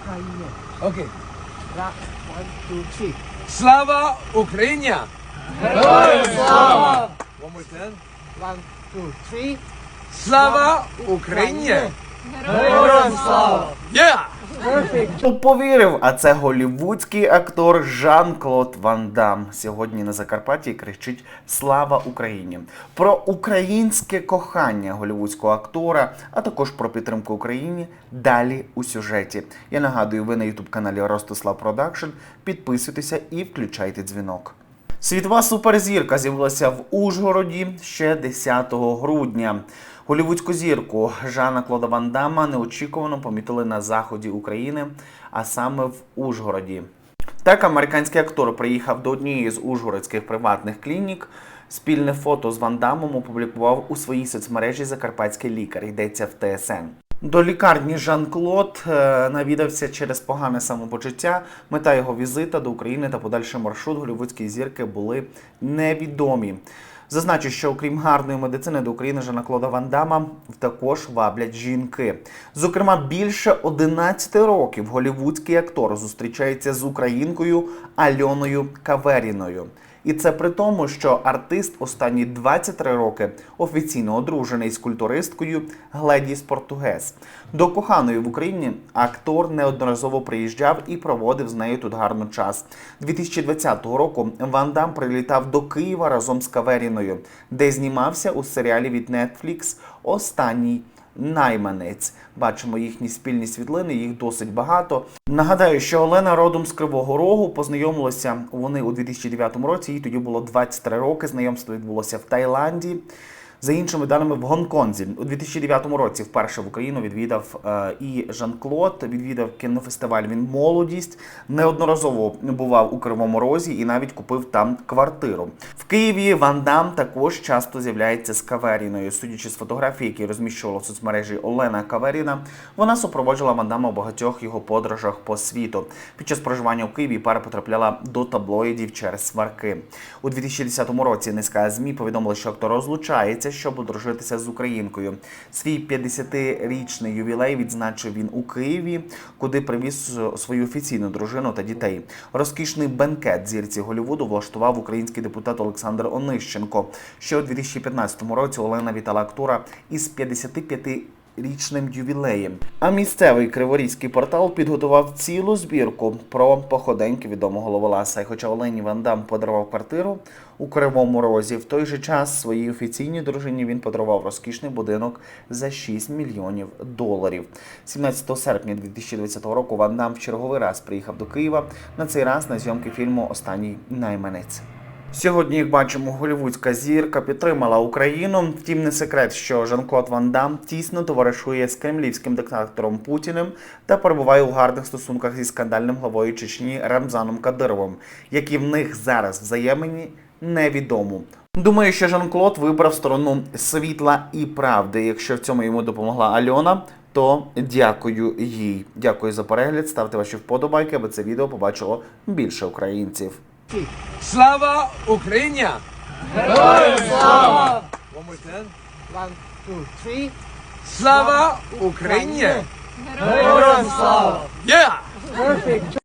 Україні. Окей. Ра, one, two, three. Слава Україні! Героям слава! One more time. One, two, three. Слава Україні! Героям слава! Yeah! Повірив, а це голівудський актор Жан-Клод Ван Дам. Сьогодні на Закарпатті кричить Слава Україні! Про українське кохання голівудського актора, а також про підтримку Україні далі у сюжеті. Я нагадую, ви на ютуб каналі Ростислав Продакшн. Підписуйтеся і включайте дзвінок. Світова суперзірка з'явилася в Ужгороді ще 10 грудня. Голівудську зірку Жана Клода Ван Дамма неочікувано помітили на заході України, а саме в Ужгороді. Так, американський актор приїхав до однієї з ужгородських приватних клінік. Спільне фото з Ван Дамом опублікував у своїй соцмережі Закарпатський лікар. Йдеться в ТСН. До лікарні Жан-Клод е, навідався через погане самопочуття. Мета його візита до України та подальший маршрут голівудської зірки були невідомі. Зазначу, що окрім гарної медицини до України Жана Клода Ван Дамма також ваблять жінки. Зокрема, більше 11 років голівудський актор зустрічається з українкою Альоною Каверіною. І це при тому, що артист останні 23 роки офіційно одружений з культуристкою Гледіс Португес. До коханої в Україні актор неодноразово приїжджав і проводив з нею тут гарно час. 2020 року Ван Дам прилітав до Києва разом з Каверіною, де знімався у серіалі від Netflix Останній найманець. Бачимо їхні спільні світлини, їх досить багато. Нагадаю, що Олена родом з Кривого Рогу познайомилася вони у 2009 році. Їй тоді було 23 роки. Знайомство відбулося в Таїланді. За іншими даними, в Гонконзі у 2009 році вперше в Україну відвідав е, і Жан-Клод, відвідав кінофестиваль Він молодість. Неодноразово бував у Кривому Розі і навіть купив там квартиру. В Києві Ван Дам також часто з'являється з Каверіною. Судячи з фотографій, які розміщувала в соцмережі Олена Каверіна, вона супроводжувала Ван Дама у багатьох його подорожах по світу. Під час проживання у Києві пара потрапляла до таблоїдів через сварки. У 2010 році низка ЗМІ повідомила, що актор розлучається, щоб одружитися з українкою. Свій 50-річний ювілей відзначив він у Києві, куди привіз свою офіційну дружину та дітей. Розкішний бенкет зірці Голівуду влаштував український депутат Олександр Онищенко. Ще у 2015 році Олена вітала актора із 55 Річним ювілеєм. А місцевий криворізький портал підготував цілу збірку про походеньки відомого Ловеласа. І хоча Олені Ван Дам подарував квартиру у Кривому Розі, в той же час своїй офіційній дружині він подарував розкішний будинок за 6 мільйонів доларів. 17 серпня 2020 року Ван Дам в черговий раз приїхав до Києва. На цей раз на зйомки фільму Останній найманець. Сьогодні, як бачимо, голівудська зірка підтримала Україну. Втім, не секрет, що Жан-Клод Ван Дам тісно товаришує з кремлівським диктатором Путіним та перебуває у гарних стосунках зі скандальним главою Чечні Рамзаном Кадировим, які в них зараз взаємні невідомо. Думаю, що Жан-Клод вибрав сторону світла і правди. Якщо в цьому йому допомогла Альона, то дякую їй. Дякую за перегляд. Ставте ваші вподобайки, аби це відео побачило більше українців. Слава Україні! Героям слава! One more time. One, two, three. Слава Україні! Героям слава! Yeah! Perfect.